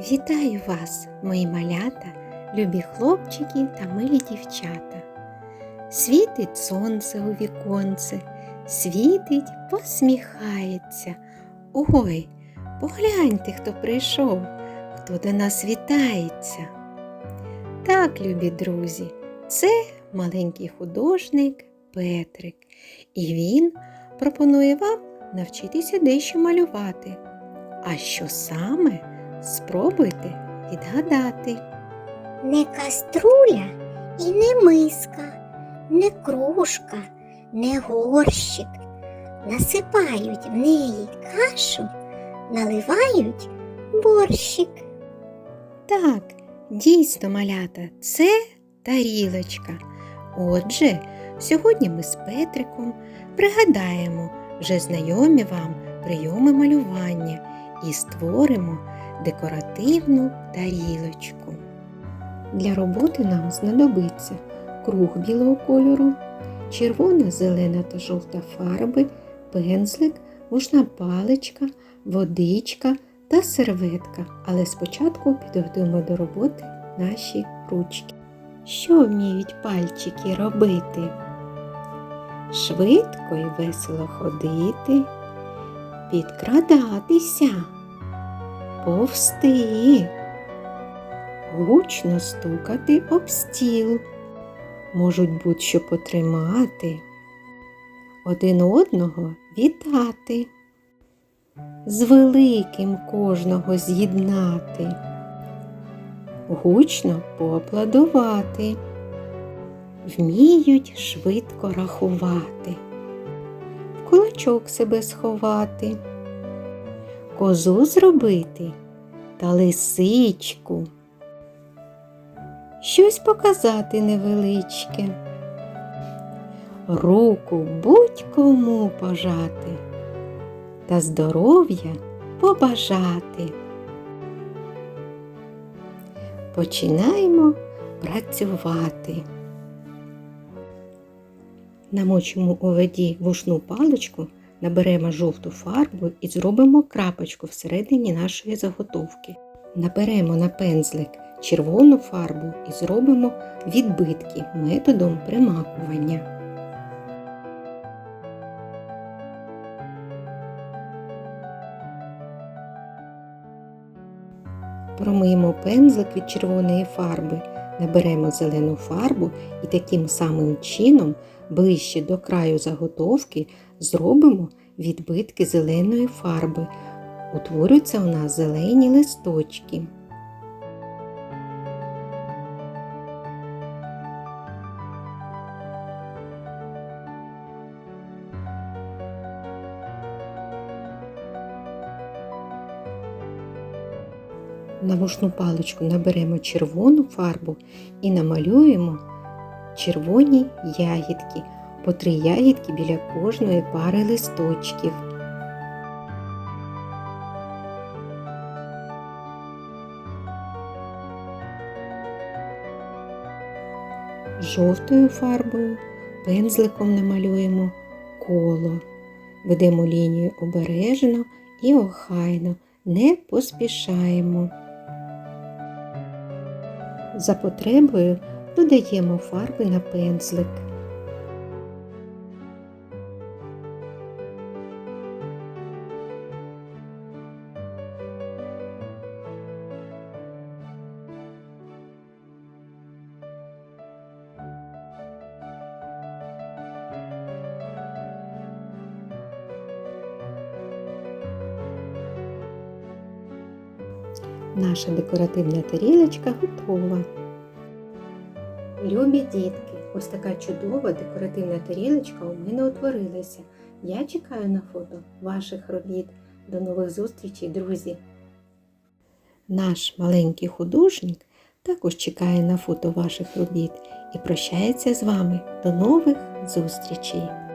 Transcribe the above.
Вітаю вас, мої малята, любі хлопчики та милі дівчата. Світить сонце у віконце, світить, посміхається. Ой, погляньте, хто прийшов, хто до нас вітається. Так, любі друзі, це маленький художник Петрик, і він пропонує вам навчитися дещо малювати. А що саме? Спробуйте відгадати. Не каструля і не миска, не кружка, не горщик. Насипають в неї кашу, наливають борщик. Так, дійсно, малята, це тарілочка. Отже, сьогодні ми з Петриком пригадаємо вже знайомі вам прийоми малювання і створимо декоративну тарілочку. Для роботи нам знадобиться круг білого кольору, червона, зелена та жовта фарби, пензлик, вушна паличка, водичка та серветка. Але спочатку підготуємо до роботи наші ручки. Що вміють пальчики робити? Швидко і весело ходити, підкрадатися, повсти, гучно стукати об стіл, можуть будь-що потримати, один одного вітати, з великим кожного з'єднати, гучно поаплодувати, вміють швидко рахувати, в кулачок себе сховати, козу зробити та лисичку, щось показати невеличке, руку будь-кому пожати та здоров'я побажати. Починаємо працювати. Намочимо у воді вушну паличку, наберемо жовту фарбу і зробимо крапочку всередині нашої заготовки. Наберемо на пензлик червону фарбу і зробимо відбитки методом примакування. Промиємо пензлик від червоної фарби, наберемо зелену фарбу і таким самим чином ближче до краю заготовки зробимо відбитки зеленої фарби. Утворюються у нас зелені листочки. На вушну паличку наберемо червону фарбу і намалюємо червоні ягідки, по три ягідки біля кожної пари листочків. Жовтою фарбою пензликом намалюємо коло. Ведемо лінію обережно і охайно, не поспішаємо. За потребою додаємо фарби на пензлик. Наша декоративна тарілочка готова. Любі дітки, ось така чудова декоративна тарілочка у мене утворилася. Я чекаю на фото ваших робіт. До нових зустрічей, друзі! Наш маленький художник також чекає на фото ваших робіт і прощається з вами. До нових зустрічей!